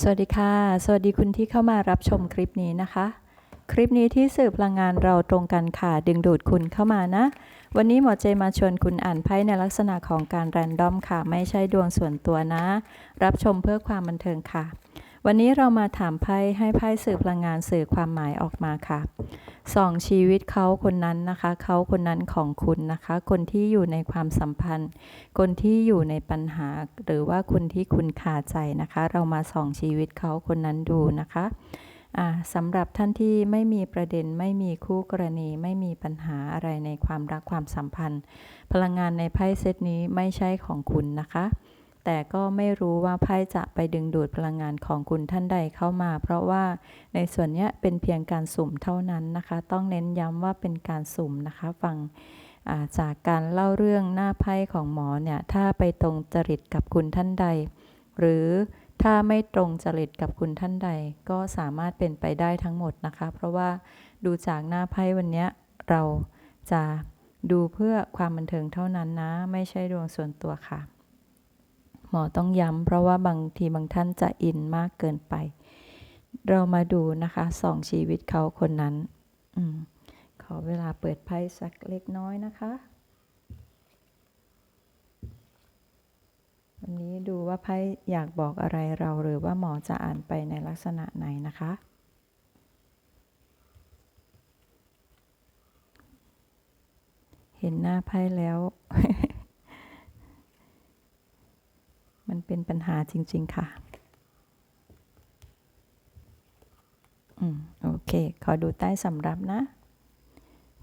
สวัสดีค่ะ สวัสดีคุณที่เข้ามารับชมคลิปนี้นะคะ คลิปนี้ที่สื่อพลังงานเราตรงกันค่ะ ดึงดูดคุณเข้ามานะ วันนี้หมอเจมาชวนคุณอ่านไพ่ในลักษณะของการแรนดอมค่ะ ไม่ใช่ดวงส่วนตัวนะ รับชมเพื่อความบันเทิงค่ะ วันนี้เรามาถามไพ่ให้ไพ่สื่อพลังงานสื่อความหมายออกมาค่ะสองชีวิตเขาคนนั้นนะคะ เขาคนนั้นของคุณนะคะ คนที่อยู่ในความสัมพันธ์ คนที่อยู่ในปัญหา หรือว่าคนที่คุณขาใจนะคะ เรามาส่องชีวิตเขาคนนั้นดูนะคะสำหรับท่านที่ไม่มีประเด็นไม่มีคู่กรณีไม่มีปัญหาอะไรในความรักความสัมพันธ์ พลังงานในไพ่เซตนี้ไม่ใช่ของคุณนะคะ แต่ก็ไม่รู้ว่าไพ่จะไปดึงดูดพลังงานของคุณท่านใดเข้ามา เพราะว่าในส่วนนี้เป็นเพียงการสุ่มเท่านั้นนะคะ ต้องเน้นย้ำว่าเป็นการสุ่มนะคะ ฟังจากการเล่าเรื่องหน้าไพ่ของหมอเนี่ย ถ้าไปตรงจริตกับคุณท่านใด หรือถ้าไม่ตรงจริตกับคุณท่านใด ก็สามารถเป็นไปได้ทั้งหมดนะคะ เพราะว่าดูจากหน้าไพ่วันนี้เราจะดูเพื่อความบันเทิงเท่านั้นนะ ไม่ใช่ดวงส่วนตัวค่ะ หมอต้องย้ำเพราะว่าบางทีบางท่านจะอินมากเกินไป เรามาดูนะคะสองชีวิตเขาคนนั้นอขอเวลาเปิดไพ่สักเล็กน้อยนะคะ วันนี้ดูว่าไพ่อยากบอกอะไรเราหรือว่าหมอจะอ่านไปในลักษณะไหนนะคะ เห็นหน้าไพ่แล้ว มันเป็นปัญหาจริง ๆ ค่ะ อืม โอเค ขอดูใต้สำรับนะ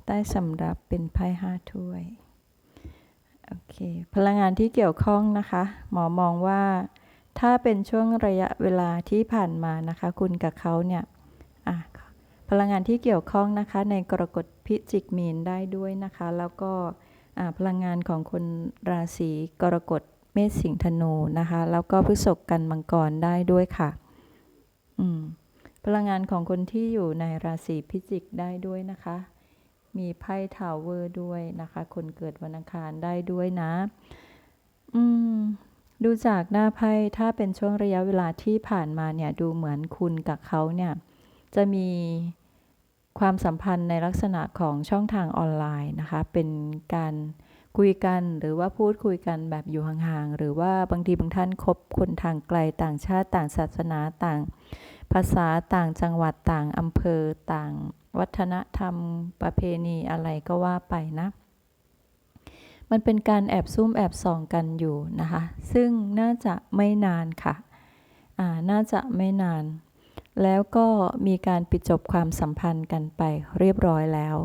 ใต้สำรับเป็นไพ่ห้าถ้วย โอเค พลังงานที่เกี่ยวข้องนะคะ หมอมองว่า ถ้าเป็นช่วงระยะเวลาที่ผ่านมานะคะ คุณกับเขาเนี่ย อะ พลังงานที่เกี่ยวข้องนะคะ ในกรกฎพิจิกมีนได้ด้วยนะคะ แล้วก็พลังงานของคนราศีกรกฎ เมษสิงธนูนะคะ แล้วก็พฤษภกันมังกรได้ด้วยค่ะอืมพลังงานของคนที่อยู่ในราศีพิจิกได้ด้วยนะคะ มีไพ่ทาวเวอร์ด้วยนะคะ คนเกิดวันอังคารได้ด้วยนะ อืม ดูจากหน้าไพ่ถ้าเป็นช่วงระยะเวลาที่ผ่านมาเนี่ยดูเหมือนคุณกับเขาเนี่ยจะมีความสัมพันธ์ในลักษณะของช่องทางออนไลน์นะคะ เป็นการ คุยกันหรือว่าพูดคุยกันแบบอยู่ห่างๆ หรือว่าบางทีบางท่านคบคนทางไกลต่างชาติต่างศาสนาต่าง ภาษาต่างจังหวัดต่างอำเภอต่าง วัฒนธรรมประเพณีอะไรก็ว่าไปนะ มันเป็นการแอบซุ่มแอบส่องกันอยู่นะคะ ซึ่งน่าจะไม่นานค่ะอ่าน่าจะไม่นาน แล้วก็มีการปิดจบความสัมพันธ์กันไปเรียบร้อยแล้ว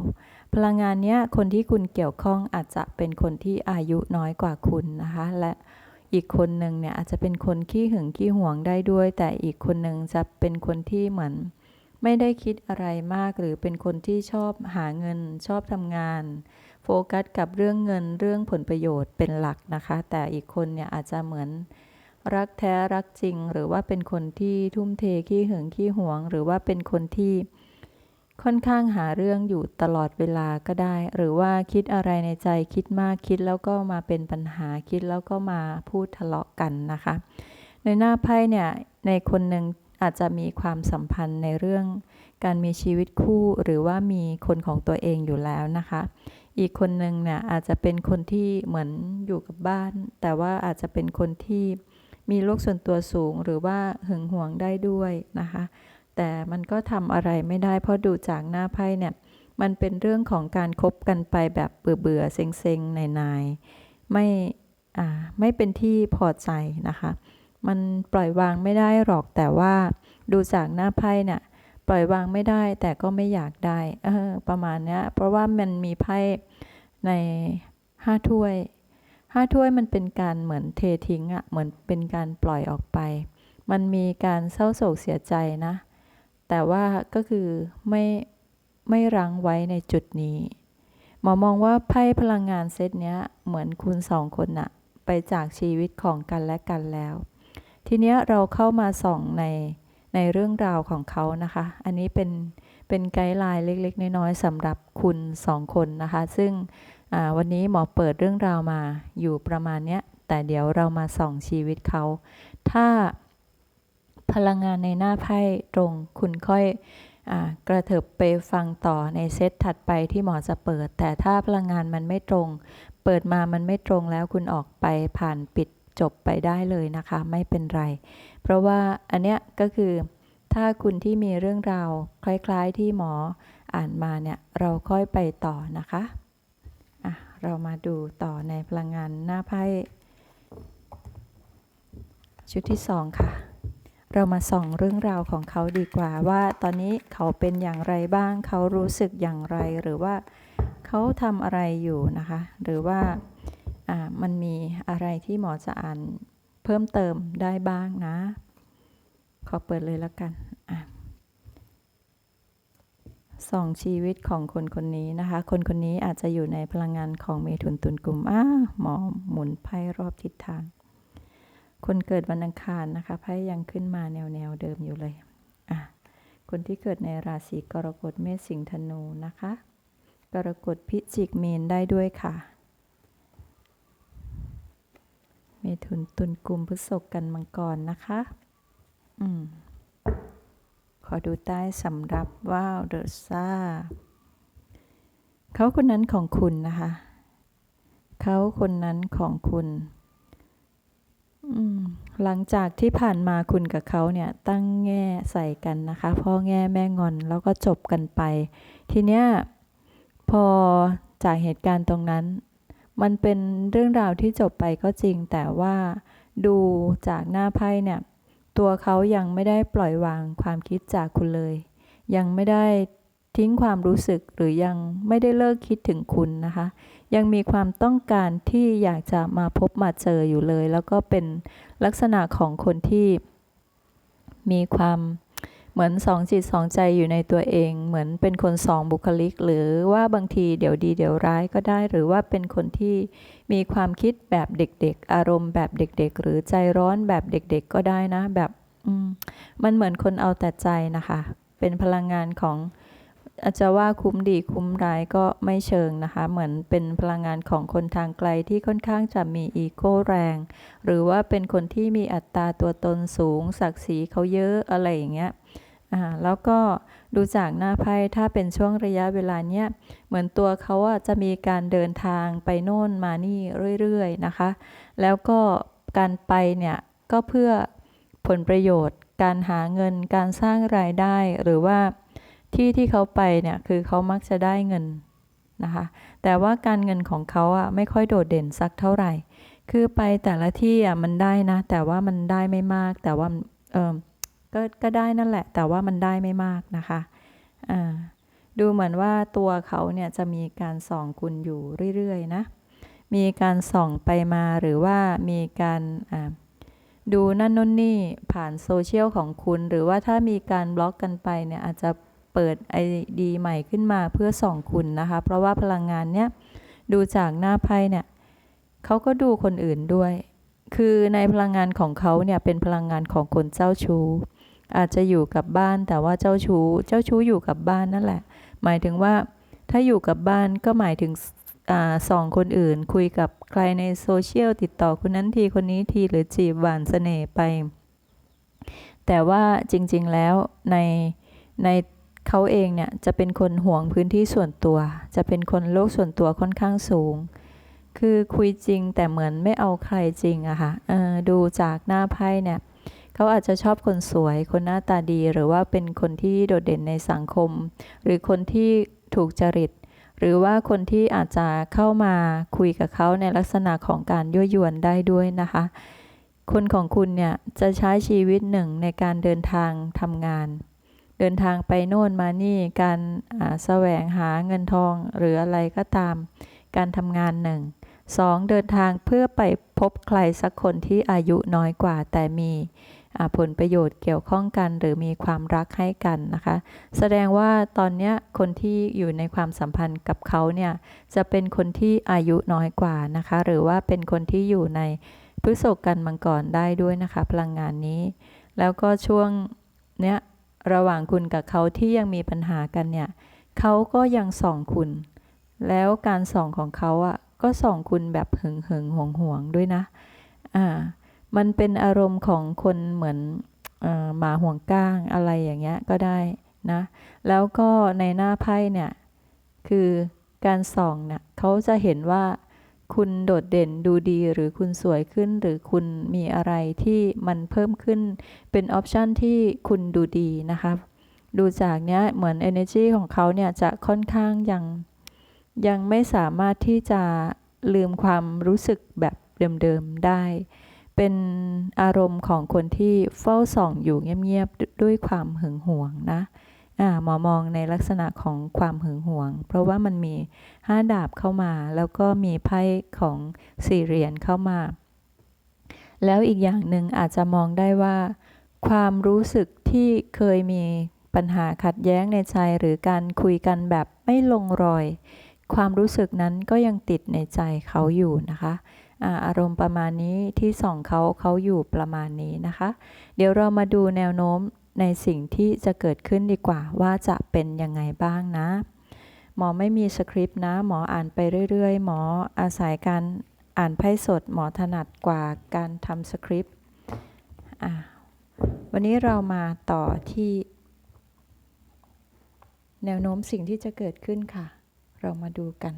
พลังงานเนี้ยคนที่คุณเกี่ยวข้องอาจจะเป็นคนที่อายุน้อยกว่าคุณนะคะ และอีกคนหนึ่งเนี่ยอาจจะเป็นคนขี้หึงขี้หวงได้ด้วย แต่อีกคนหนึ่งจะเป็นคนที่เหมือน ไม่ได้คิดอะไรมาก หรือเป็นคนที่ชอบหาเงินชอบทำงาน โฟกัสกับเรื่องเงินเรื่องผลประโยชน์เป็นหลักนะคะ แต่อีกคนเนี่ยอาจจะเหมือนรักแท้รักจริง หรือว่าเป็นคนที่ทุ่มเทขี้หึงขี้หวง หรือว่าเป็นคนที่ ค่อนข้างหาเรื่องอยู่ตลอดเวลาก็ได้ หรือว่าคิดอะไรในใจคิดมากคิดแล้วก็มาเป็นปัญหาคิดแล้วก็มาพูดทะเลาะกันนะคะ ในหน้าไพ่เนี่ยในคนหนึ่งอาจจะมีความสัมพันธ์ในเรื่องการมีชีวิตคู่ หรือว่ามีคนของตัวเองอยู่แล้วนะคะ อีกคนหนึ่งเนี่ยอาจจะเป็นคนที่เหมือนอยู่กับบ้าน แต่ว่าอาจจะเป็นคนที่มีโลกส่วนตัวสูง หรือว่าหึงหวงได้ด้วยนะคะ แต่มันก็ทำอะไรไม่ได้ เพราะดูจากหน้าไพ่เนี่ย มันเป็นเรื่องของการคบกันไปแบบเบื่อเบื่อเซ็งเซ็งนายนายไม่อ่าไม่เป็นที่พอใจนะคะ มันปล่อยวางไม่ได้หรอกแต่ว่าดูจากหน้าไพ่เนี่ยปล่อยวางไม่ได้แต่ก็ไม่อยากได้เออประมาณนี้เพราะว่ามันมีไพ่ในห้าถ้วยห้าถ้วยมันเป็นการเหมือนเททิ้งอะ่ะเหมือนเป็นการปล่อยออกไป มันมีการเศร้าโศกเสียใจนะ แต่ว่าก็คือไม่ไม่รั้งไว้ในจุดนี้ หมอมองว่าไพ่พลังงานเซตเนี้ยเหมือนคุณสองคนนะไปจากชีวิตของกันและกันแล้ว ทีเนี้ยเราเข้ามาส่องในในเรื่องราวของเขานะคะ อันนี้เป็นเป็นไกด์ไลน์เล็ก ๆ น้อยๆสำหรับคุณสองคนนะคะ ซึ่งวันนี้หมอเปิดเรื่องราวมาอยู่ประมาณเนี้ย แต่เดี๋ยวเรามาส่องชีวิตเขา ถ้า พลังงานในหน้าไพ่ตรง คุณค่อยอกระเถิบไปฟังต่อในเซตถัดไปที่หมอจะเปิด แต่ถ้าพลังงานมันไม่ตรง เปิดมามันไม่ตรงแล้วคุณออกไปผ่านปิดจบไปได้เลยนะคะ ไม่เป็นไร เพราะว่าอันเนี้ยก็คือถ้าคุณที่มีเรื่องราวคล้ายๆที่หมออ่านมาเนี่ยเราค่อยไปต่อนะคะอะเรามาดูต่อในพลังงานหน้าไพ่ชุดที่สองค่ะ เรามาส่องเรื่องราวของเขาดีกว่าว่า ตอนนี้เขาเป็นอย่างไรบ้าง เขารู้สึกอย่างไรหรือว่าเขาทำอะไรอยู่นะคะ หรือว่ามันมีอะไรที่หมอจะอ่านเพิ่มเติมได้บ้างนะ ขอเปิดเลยแล้วกันส่องชีวิตของคนคนนี้นะคะ คนคนนี้อาจจะอยู่ในพลังงานของเมถุนตุลกลุ่มอ้าหมอหมุนไพ่รอบทิศทาง คนเกิดวันอังคารนะคะไพ่ยังขึ้นมาแนวแนวเดิมอยู่เลยอะคนที่เกิดในราศีกรกฎเมษสิงห์ธนูนะคะ กรกฎพิจิกเมนได้ด้วยค่ะเมถุนตุลกลุ่มพฤษภกันมังกรนะคะ อืม ขอดูใต้สำรับว้าวเดอะซ่า เขาคนนั้นของคุณนะคะ เขาคนนั้นของคุณ หลังจากที่ผ่านมาคุณกับเขาเนี่ยตั้งแง่ใส่กันนะคะ พ่อแง่แม่งอนแล้วก็จบกันไป ทีเนี้ยพอจากเหตุการณ์ตรงนั้น มันเป็นเรื่องราวที่จบไปก็จริง แต่ว่าดูจากหน้าไพ่เนี่ย ตัวเขายังไม่ได้ปล่อยวางความคิดจากคุณเลย ยังไม่ได้ทิ้งความรู้สึกหรือยังไม่ได้เลิกคิดถึงคุณนะคะ ยังมีความต้องการที่อยากจะมาพบมาเจออยู่เลย แล้วก็เป็นลักษณะของคนที่มีความเหมือนสองจิตสองใจอยู่ในตัวเอง เหมือนเป็นคนสองบุคลิก หรือว่าบางทีเดี๋ยวดีเดี๋ยวร้ายก็ได้ หรือว่าเป็นคนที่มีความคิดแบบเด็ก ๆ อารมณ์แบบเด็ก ๆ หรือใจร้อนแบบเด็ก ๆ ก็ได้นะ แบบมันเหมือนคนเอาแต่ใจนะคะ เป็นพลังงานของ จจะว่าคุ้มดีคุ้มร้ายก็ไม่เชิงนะคะ เหมือนเป็นพลังงานของคนทางไกลที่ค่อนข้างจะมีอีโก้แรง หรือว่าเป็นคนที่มีอัตราตัวตนสูง ศักดิ์ศรีเขาเยอะอะไรอย่างเงี้ยแล้วก็ดูจากหน้าไพ่ถ้าเป็นช่วงระยะเวลาเนี้ยเหมือนตัวเขาอะจะมีการเดินทางไปโน่นมานี่เรื่อยๆนะคะ แล้วก็การไปเนี่ยก็เพื่อผลประโยชน์ การหาเงินการสร้างรายได้หรือว่า ที่ที่เขาไปเนี่ยคือเขามักจะได้เงินนะคะ แต่ว่าการเงินของเขาอะไม่ค่อยโดดเด่นสักเท่าไหร่ คือไปแต่ละที่อะมันได้นะ แต่ว่ามันได้ไม่มาก แต่ว่าเออก็ก็ได้นั่นแหละ แต่ว่ามันได้ไม่มากนะคะอ่าดูเหมือนว่าตัวเขาเนี่ยจะมีการส่องคุณอยู่เรื่อยๆนะ มีการส่องไปมาหรือว่ามีการดูนั่นนู่นนี่ผ่านโซเชียลของคุณ หรือว่าถ้ามีการบล็อกกันไปเนี่ยอาจจะ เปิดไอดีใหม่ขึ้นมาเพื่อส่องคุณนะคะ เพราะว่าพลังงานเนี้ยดูจากหน้าไพ่เนี่ยเขาก็ดูคนอื่นด้วย คือในพลังงานของเขาเนี่ยเป็นพลังงานของคนเจ้าชู้ อาจจะอยู่กับบ้านแต่ว่าเจ้าชู้ เจ้าชู้อยู่กับบ้านนั่นแหละ หมายถึงว่าถ้าอยู่กับบ้านก็หมายถึงส่องคนอื่น คุยกับใครในโซเชียลติดต่อคนนั้นทีคนนี้ทีหรือจีบหวานเสน่ห์ไป แต่ว่าจริงๆแล้วในใน เขาเองเนี่ยจะเป็นคนห่วงพื้นที่ส่วนตัว จะเป็นคนโลกส่วนตัวค่อนข้างสูง คือคุยจริงแต่เหมือนไม่เอาใครจริงอะค่ะดูจากหน้าไพ่เนี่ยเขาอาจจะชอบคนสวย คนหน้าตาดี หรือว่าเป็นคนที่โดดเด่นในสังคม หรือคนที่ถูกจริต หรือว่าคนที่อาจจะเข้ามาคุยกับเขาในลักษณะของการยั่วยวนได้ด้วยนะคะ คนของคุณเนี่ยจะใช้ชีวิตหนึ่งในการเดินทางทำงาน เดินทางไปโน่นมานี่การแสวงหาเงินทองหรืออะไรก็ตาม การทำงานหนึ่งสองเดินทางเพื่อไปพบใครสักคนที่อายุน้อยกว่า แต่มีผลประโยชน์เกี่ยวข้องกัน หรือมีความรักให้กันนะคะ แสดงว่าตอนนี้คนที่อยู่ในความสัมพันธ์กับเขาเนี่ยจะเป็นคนที่อายุน้อยกว่านะคะ หรือว่าเป็นคนที่อยู่ในพฤษกันมังกรได้ด้วยนะคะ พลังงานนี้ แล้วก็ช่วงเนี้ย ระหว่างคุณกับเขาที่ยังมีปัญหากันเนี่ยเขาก็ยังส่องคุณ แล้วการส่องของเขาอะก็ส่องคุณแบบหึงหึงห่วงห่วงด้วยนะอ่ามันเป็นอารมณ์ของคนเหมือนหมาห่วงก้างอะไรอย่างเงี้ยก็ได้นะ แล้วก็ในหน้าไพ่เนี่ย คือการส่องเนี่ยเขาจะเห็นว่า คุณโดดเด่นดูดีหรือคุณสวยขึ้น หรือคุณมีอะไรที่มันเพิ่มขึ้นเป็นออปชันที่คุณดูดีนะคะดูจากเนี้ยเหมือน energy ของเขาเนี่ยจะค่อนข้างยังยังไม่สามารถที่จะลืมความรู้สึกแบบเดิมๆได้ เป็นอารมณ์ของคนที่เฝ้าส่องอยู่เงียบๆด้วยความหึงหวงนะ หมอมองในลักษณะของความหึงหวง เพราะว่ามันมีห้าดาบเข้ามา แล้วก็มีไพ่ของสี่เหรียญเข้ามา แล้วอีกอย่างหนึ่งอาจจะมองได้ว่า ความรู้สึกที่เคยมีปัญหาขัดแย้งในใจหรือการคุยกันแบบไม่ลงรอย ความรู้สึกนั้นก็ยังติดในใจเขาอยู่นะคะอารมณ์ประมาณนี้ที่ส่องเขาเขาอยู่ประมาณนี้นะคะ เดี๋ยวเรามาดูแนวโน้ม ในสิ่งที่จะเกิดขึ้นดีกว่าว่าจะเป็นยังไงบ้างนะ หมอไม่มีสคริปต์นะ หมออ่านไปเรื่อยๆ หมออาศัยการอ่านไพ่สดหมอถนัดกว่าการทำสคริปต์วันนี้เรามาต่อที่ แนวโน้มสิ่งที่จะเกิดขึ้นค่ะ เรามาดูกัน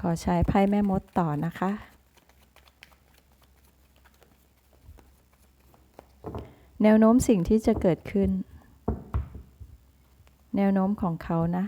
ขอใช้ไพ่แม่มดต่อนะคะ แนวโน้มสิ่งที่จะเกิดขึ้น แนวโน้มของเขานะ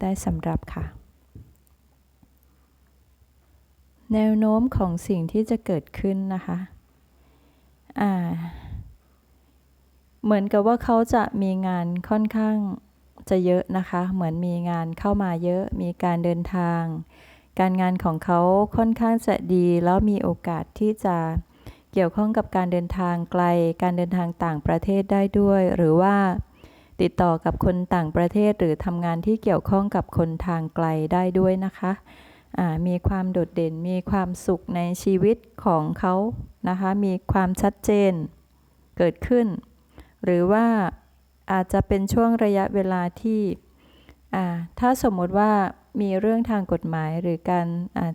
ขอดูใต้สำรับค่ะ แนวโน้มของสิ่งที่จะเกิดขึ้นนะคะอ่าเหมือนกับว่าเขาจะมีงานค่อนข้างจะเยอะนะคะ เหมือนมีงานเข้ามาเยอะ มีการเดินทาง การงานของเขาค่อนข้างจะดี แล้วมีโอกาสที่จะเกี่ยวข้องกับการเดินทางไกล การเดินทางต่างประเทศได้ด้วย หรือว่า ติดต่อกับคนต่างประเทศหรือทำงานที่เกี่ยวข้องกับคนทางไกลได้ด้วยนะคะมีความโดดเด่นมีความสุขในชีวิตของเขานะคะ มีความชัดเจนเกิดขึ้น หรือว่าอาจจะเป็นช่วงระยะเวลาที่ถ้าสมมติว่ามีเรื่องทางกฎหมายหรือการ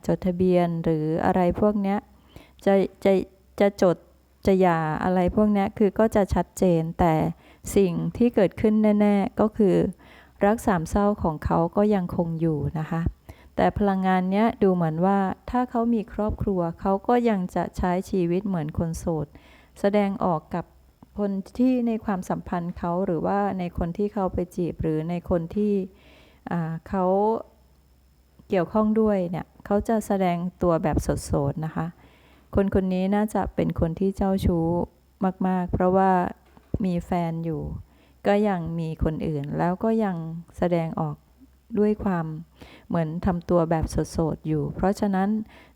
จดทะเบียนหรืออะไรพวกนี้จะจะจะจดจะหย่าอะไรพวกนี้คือก็จะชัดเจนแต่ สิ่งที่เกิดขึ้นแน่ ๆ ก็คือ รักสามเศร้าของเขาก็ยังคงอยู่นะคะ แต่พลังงานเนี้ยดูเหมือนว่าถ้าเขามีครอบครัว เขาก็ยังจะใช้ชีวิตเหมือนคนโสด แสดงออกกับคนที่ในความสัมพันธ์เขาหรือว่าในคนที่เขาไปจีบหรือในคนที่เขาเกี่ยวข้องด้วยเนี่ยเขาจะแสดงตัวแบบสดๆนะคะ คนคนนี้น่าจะเป็นคนที่เจ้าชู้มาก ๆ เพราะว่า มีแฟนอยู่ ก็ยังมีคนอื่น แล้วก็ยังแสดงออกด้วยความเหมือนทำตัวแบบโสดๆอยู่ เพราะฉะนั้น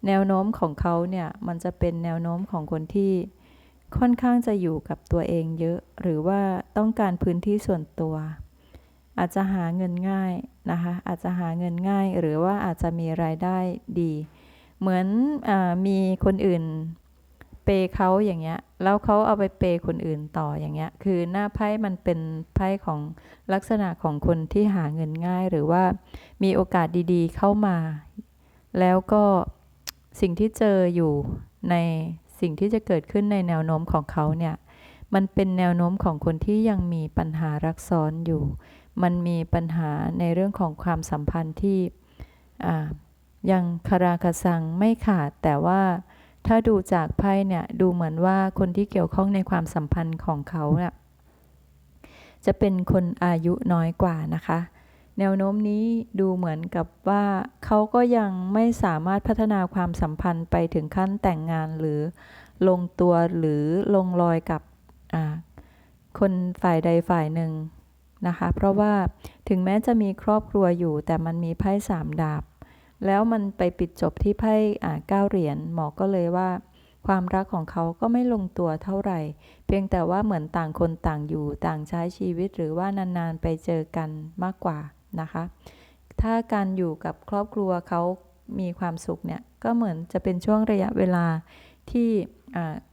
แนวโน้มของเขาเนี่ย มันจะเป็นแนวโน้มของคนที่ค่อนข้างจะอยู่กับตัวเองเยอะ หรือว่าต้องการพื้นที่ส่วนตัว อาจจะหาเงินง่ายนะคะ อาจจะหาเงินง่าย หรือว่าอาจจะมีรายได้ดี เหมือนอมีคนอื่น ปเขาอย่างเงี้ย แล้วเขาเอาไปเปคนอื่นต่ออย่างเงี้ย คือหน้าไพ่มันเป็นไพ่ของลักษณะของคนที่หาเงินง่าย หรือว่ามีโอกาสดีๆเข้ามา แล้วก็สิ่งที่เจออยู่ในสิ่งที่จะเกิดขึ้นในแนวโน้มของเขาเนี่ย มันเป็นแนวโน้มของคนที่ยังมีปัญหารักซ้อนอยู่ มันมีปัญหาในเรื่องของความสัมพันธ์ที่ยังคาราคาซังไม่ขาดแต่ว่า ถ้าดูจากไพ่เนี่ยดูเหมือนว่าคนที่เกี่ยวข้องในความสัมพันธ์ของเขาเนี่ยจะเป็นคนอายุน้อยกว่านะคะ แนวโน้มนี้ดูเหมือนกับว่าเขาก็ยังไม่สามารถพัฒนาความสัมพันธ์ไปถึงขั้นแต่งงานหรือลงตัวหรือลงรอยกับคนฝ่ายใดฝ่ายหนึ่งนะคะ เพราะว่าถึงแม้จะมีครอบครัวอยู่แต่มันมีไพ่สามดาบ แล้วมันไปปิดจบที่ไพ่เก้าเหรียญหมอก็เลยว่า ความรักของเขาก็ไม่ลงตัวเท่าไหร่ เพียงแต่ว่าเหมือนต่างคนต่างอยู่ต่างใช้ชีวิตหรือว่านานๆไปเจอกันมากกว่านะคะ ถ้าการอยู่กับครอบครัวเขามีความสุขเนี่ยก็เหมือนจะเป็นช่วงระยะเวลาที่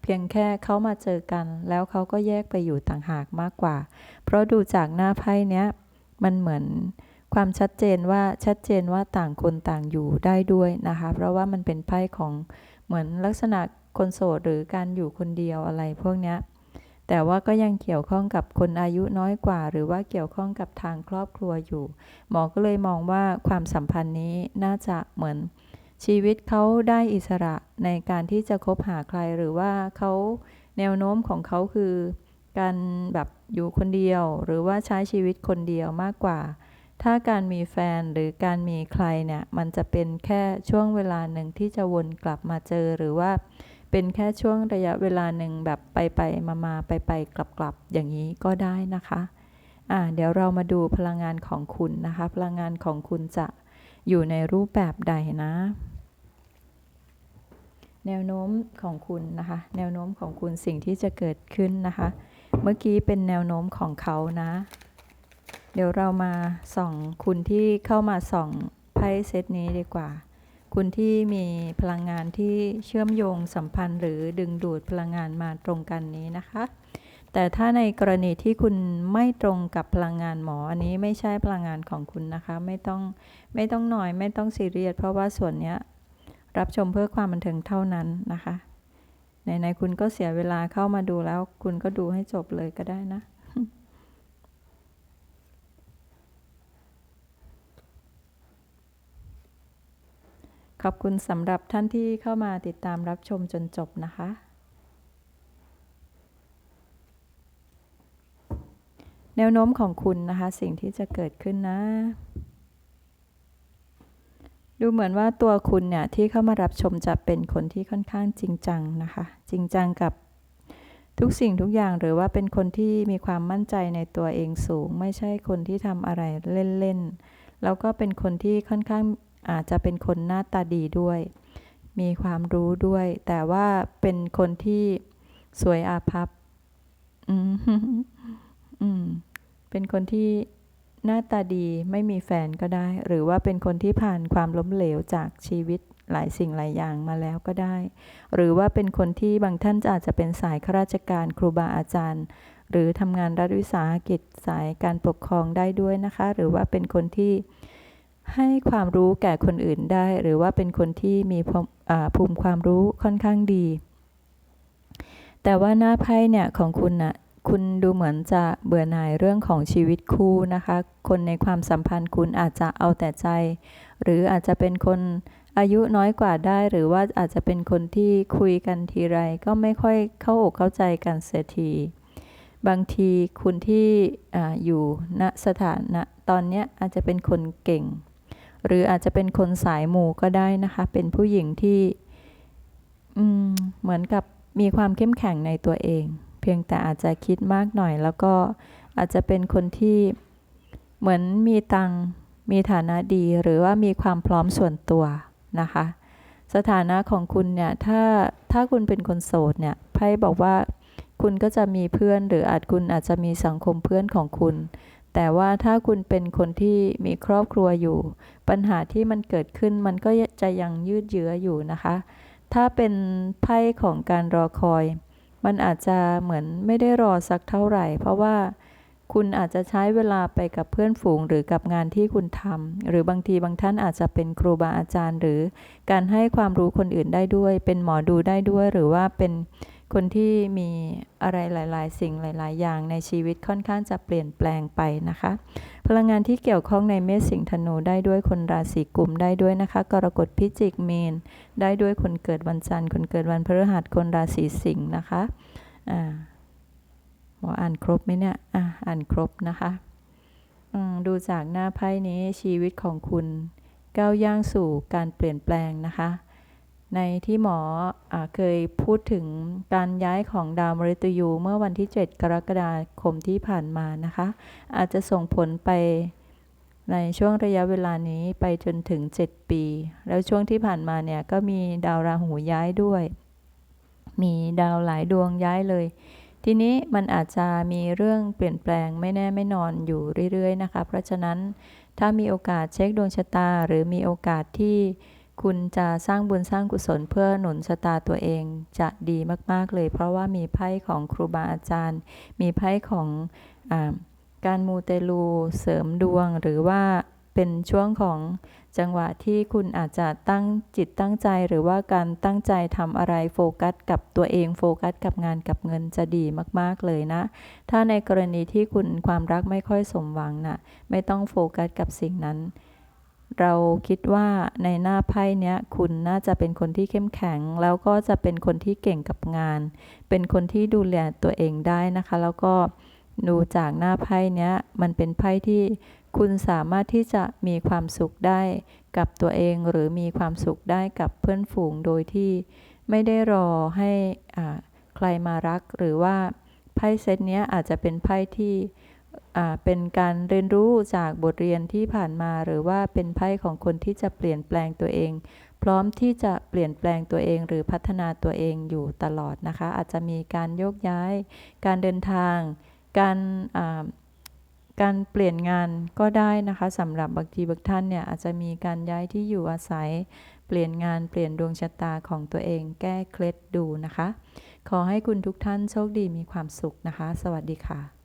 เพียงแค่เขามาเจอกัน แล้วเขาก็แยกไปอยู่ต่างหากมากกว่า เพราะดูจากหน้าไพ่เนี้ยมันเหมือน ความชัดเจนว่าชัดเจนว่าต่างคนต่างอยู่ได้ด้วยนะคะ เพราะว่ามันเป็นไพ่ของเหมือนลักษณะคนโสดหรือการอยู่คนเดียวอะไรพวกนี้แต่ว่าก็ยังเกี่ยวข้องกับคนอายุน้อยกว่า หรือว่าเกี่ยวข้องกับทางครอบครัวอยู่ หมอก็เลยมองว่าความสัมพันธ์นี้น่าจะเหมือนชีวิตเขาได้อิสระในการที่จะคบหาใครหรือว่าเขาแนวโน้มของเขาคือ การแบบอยู่คนเดียว หรือว่าใช้ชีวิตคนเดียวมากกว่า ถ้าการมีแฟนหรือการมีใครเนี่ย มันจะเป็นแค่ช่วงเวลาหนึ่งที่จะวนกลับมาเจอหรือว่าเป็นแค่ช่วงระยะเวลาหนึ่งแบบไปไปมามาไปไปกลับกลับอย่างนี้ก็ได้นะคะอ่าเดี๋ยวเรามาดูพลังงานของคุณนะคะ พลังงานของคุณจะอยู่ในรูปแบบใดนะ แนวโน้มของคุณนะคะ แนวโน้มของคุณสิ่งที่จะเกิดขึ้นนะคะ เมื่อกี้เป็นแนวโน้มของเขานะ เดี๋ยวเรามาส่องคุณที่เข้ามาส่องไพ่เซตนี้ดีกว่า คุณที่มีพลังงานที่เชื่อมโยงสัมพันธ์ หรือดึงดูดพลังงานมาตรงกันนี้นะคะ แต่ถ้าในกรณีที่คุณไม่ตรงกับพลังงานหมอ อันนี้ไม่ใช่พลังงานของคุณนะคะ ไม่ต้องไม่ต้องหน่อยไม่ต้องซีเรียสเพราะว่าส่วนนี้รับชมเพื่อความบันเทิงเท่านั้นนะคะไหนๆคุณก็เสียเวลาเข้ามาดูแล้ว คุณก็ดูให้จบเลยก็ได้นะ ขอบคุณสำหรับท่านที่เข้ามาติดตามรับชมจนจบนะคะ แนวโน้มของคุณนะคะ สิ่งที่จะเกิดขึ้นนะ ดูเหมือนว่าตัวคุณเนี่ย ที่เข้ามารับชมจะเป็นคนที่ค่อนข้างจริงจังนะคะ จริงจังกับทุกสิ่งทุกอย่างหรือว่าเป็นคนที่มีความมั่นใจในตัวเองสูง ไม่ใช่คนที่ทำอะไรเล่นๆแล้วก็เป็นคนที่ค่อนข้าง อาจจะเป็นคนหน้าตาดีด้วย มีความรู้ด้วย แต่ว่าเป็นคนที่สวยอาภัพอืมอืมเป็นคนที่หน้าตาดีไม่มีแฟนก็ได้ หรือว่าเป็นคนที่ผ่านความล้มเหลวจากชีวิตหลายสิ่งหลายอย่างมาแล้วก็ได้ หรือว่าเป็นคนที่บางท่านอาจจะเป็นสายข้าราชการครูบาอาจารย์ หรือทำงานรัฐวิสาหกิจสายการปกครองได้ด้วยนะคะ หรือว่าเป็นคนที่ ให้ความรู้แก่คนอื่นได้ หรือว่าเป็นคนที่มีภูมิความรู้ค่อนข้างดี แต่ว่าหน้าไพ่เนี่ยของคุณนะ่ะคุณดูเหมือนจะเบื่อหน่ายเรื่องของชีวิตคู่นะคะ คนในความสัมพันธ์คุณอาจจะเอาแต่ใจ หรืออาจจะเป็นคนอายุน้อยกว่าได้ หรือว่าอาจจะเป็นคนที่คุยกันทีไร ก็ไม่ค่อยเข้าอกเข้าใจกันเสียทีบางทีคุณที่ออยู่ณสถานะตอนนี้อาจจะเป็นคนเก่ง หรืออาจจะเป็นคนสายหมู่ก็ได้นะคะ เป็นผู้หญิงที่เหมือนกับมีความเข้มแข็งในตัวเอง เพียงแต่อาจจะคิดมากหน่อย แล้วก็อาจจะเป็นคนที่เหมือนมีตังมีฐานะดีหรือว่ามีความพร้อมส่วนตัวนะคะ สถานะของคุณเนี่ยถ้าถ้าคุณเป็นคนโสดเนี่ยไพ่บอกว่าคุณก็จะมีเพื่อนหรืออาจคุณอาจจะมีสังคมเพื่อนของคุณ แต่ว่าถ้าคุณเป็นคนที่มีครอบครัวอยู่ ปัญหาที่มันเกิดขึ้นมันก็จะยังยืดเยื้ออยู่นะคะ ถ้าเป็นไพ่ของการรอคอย มันอาจจะเหมือนไม่ได้รอสักเท่าไหร่ เพราะว่าคุณอาจจะใช้เวลาไปกับเพื่อนฝูงหรือกับงานที่คุณทำหรือบางทีบางท่านอาจจะเป็นครูบาอาจารย์ หรือการให้ความรู้คนอื่นได้ด้วย เป็นหมอดูได้ด้วยหรือว่าเป็น คนที่มีอะไรหลาย ๆ สิ่งหลาย ๆ อย่างในชีวิตค่อนข้างจะเปลี่ยนแปลงไปนะคะ พลังงานที่เกี่ยวข้องในเมษสิงธนูได้ด้วยคนราศีกุมได้ด้วยนะคะ กรกฎพิจิกเมน ได้ด้วยคนเกิดวันจันทร์ คนเกิดวันพฤหัสคนราศีสิงห์นะคะอ่าหมออ่านครบไหมเนี่ยอ่าอ่านครบนะคะดูจากหน้าไพ่นี้ชีวิตของคุณก้าวย่างสู่การเปลี่ยนแปลงนะคะ ในที่หมออเคยพูดถึงการย้ายของดาวมฤตยูเมื่อวันที่ 7 กรกฎาคมที่ผ่านมานะคะ อาจจะส่งผลไปในช่วงระยะเวลานี้ไปจนถึง 7 ปี แล้วช่วงที่ผ่านมาเนี่ยก็มีดาวราหูย้ายด้วย มีดาวหลายดวงย้ายเลย ทีนี้มันอาจจะมีเรื่องเปลี่ยนแปลงไม่แน่ไม่นอนอยู่เรื่อยๆนะคะ เพราะฉะนั้นถ้ามีโอกาสเช็คดวงชะตา หรือมีโอกาสที่ คุณจะสร้างบุญสร้างกุศลเพื่อหนุนชะตาตัวเองจะดีมาก ๆ เลย เพราะว่ามีไพ่ของครูบาอาจารย์ มีไพ่ของอการมูเตลูเสริมดวงหรือว่าเป็นช่วงของจังหวะที่คุณอาจจะตั้งจิตตั้งใจหรือว่าการตั้งใจทำอะไรโฟกัสกับตัวเองโฟกัสกับงานกับเงินจะดีมากๆเลยนะ ถ้าในกรณีที่คุณความรักไม่ค่อยสมหวังนะ่ะไม่ต้องโฟกัสกับสิ่งนั้น เราคิดว่าในหน้าไพ่เนี้ยคุณน่าจะเป็นคนที่เข้มแข็ง แล้วก็จะเป็นคนที่เก่งกับงาน เป็นคนที่ดูแลตัวเองได้นะคะ แล้วก็ดูจากหน้าไพ่เนี้ยมันเป็นไพ่ที่คุณสามารถที่จะมีความสุขได้กับตัวเองหรือมีความสุขได้กับเพื่อนฝูงโดยที่ไม่ได้รอให้ใครมารักหรือว่าไพ่เซตนี้อาจจะเป็นไพ่ที่ เป็นการเรียนรู้จากบทเรียนที่ผ่านมา หรือว่าเป็นไพ่ของคนที่จะเปลี่ยนแปลงตัวเอง พร้อมที่จะเปลี่ยนแปลงตัวเองหรือพัฒนาตัวเองอยู่ตลอดนะคะ อาจจะมีการโยกย้าย การเดินทาง การการเปลี่ยนงานก็ได้นะคะสำหรับบางทีบางท่านเนี่ยอาจจะมีการย้ายที่อยู่อาศัย เปลี่ยนงานเปลี่ยนดวงชะตาของตัวเอง แก้เคล็ดดูนะคะ ขอให้คุณทุกท่านโชคดีมีความสุขนะคะ สวัสดีค่ะ